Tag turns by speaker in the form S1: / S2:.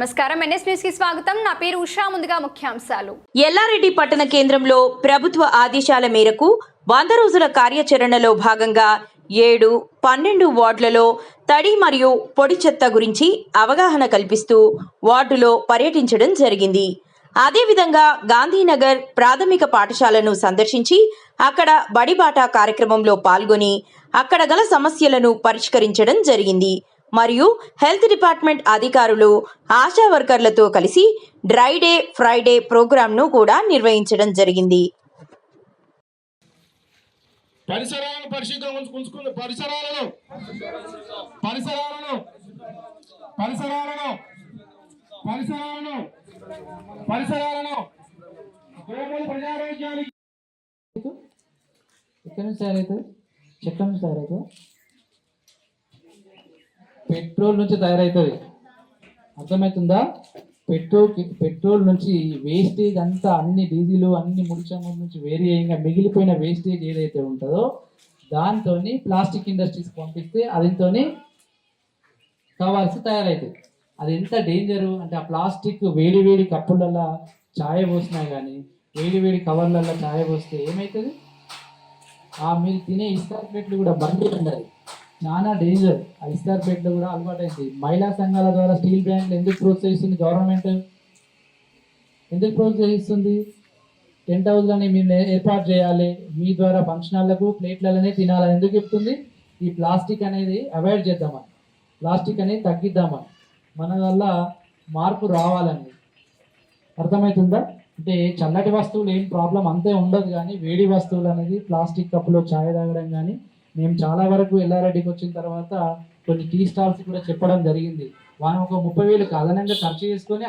S1: నమస్కారం. ఎన్ఎస్ న్యూస్కి స్వాగతం. నా పేరు ఉషా. ముందుగా ముఖ్యాంశాలు.
S2: ఎల్లారెడ్డి పట్టణ కేంద్రంలో ప్రభుత్వ ఆదేశాల మేరకు వంద రోజుల కార్యాచరణలో భాగంగా ఏడు పన్నెండు వార్డులలో తడి మరియు పొడి చెత్త గురించి అవగాహన కల్పిస్తూ వార్డులో పర్యటించడం జరిగింది. అదేవిధంగా గాంధీనగర్ ప్రాథమిక పాఠశాలను సందర్శించి అక్కడ బడిబాట కార్యక్రమంలో పాల్గొని అక్కడ గల సమస్యలను పరిష్కరించడం జరిగింది. మరియు హెల్త్ డిపార్ట్మెంట్ అధికారులు ఆశా వర్కర్లతో కలిసి డ్రై డే ఫ్రైడే ప్రోగ్రాంను కూడా నిర్వహించడం జరిగింది.
S3: పరిసరాలను పరిశుభ్రం పరిసరాలను. పరిసరాలను. పరిసరాలను. పరిసరాలను. పరిసరాలను. ప్రజారోగ్యానికి
S4: నుంచి తయారవుతుంది చెట్ల నుంచి తయారవుతుంది పెట్రోల్ నుంచి తయారవుతుంది అర్థమవుతుందా పెట్రోల్ పెట్రోల్ నుంచి వేస్టేజ్ అంతా అన్ని డీజిల్ అన్ని ముడిచముల నుంచి వేరే అయ్యంగా మిగిలిపోయిన వేస్టేజ్ ఏదైతే ఉంటుందో దాంతో ప్లాస్టిక్ ఇండస్ట్రీస్కి పంపిస్తే అదితో కావాల్సి తయారవుతుంది అది ఎంత డేంజరు? అంటే ఆ ప్లాస్టిక్ వేడి వేడి కప్పులలో ఛాయ పోసినా కానీ వేడి వేడి కవర్లలో ఛాయ పోస్తే ఏమవుతుంది ఆ మీరు తినే ఇస్తార్ ప్లేట్లు కూడా బండి ఉండాలి. చాలా డేంజర్ ఆ ఇస్తార్ కూడా అలవాటైంది. మహిళా సంఘాల ద్వారా స్టీల్ బ్యాంకులు ఎందుకు ప్రోత్సహిస్తుంది? గవర్నమెంట్ ఎందుకు ప్రోత్సహిస్తుంది? టెంట్ హౌస్లని మీరు ఏర్పాటు చేయాలి. మీ ద్వారా ఫంక్షనాలకు ప్లేట్లలోనే తినాలని ఎందుకు చెప్తుంది? ఈ ప్లాస్టిక్ అనేది అవాయిడ్ చేద్దామని. ప్లాస్టిక్ అనేది తగ్గిద్దామని. మన వల్ల మార్పు రావాలని అర్థమవుతుందా అంటే చల్లటి వస్తువులు ఏం ప్రాబ్లం అంతే ఉండదు కానీ వేడి వస్తువులు అనేది ప్లాస్టిక్ కప్పులో ఛాయ్ తాగడం కానీ మేము చాలా వరకు ఎల్లారెడ్డికి వచ్చిన తర్వాత కొన్ని టీ స్టాల్స్ కూడా చెప్పడం జరిగింది. వాళ్ళు ఒక ముప్పై వేలు అదనంగా ఖర్చు చేసుకొని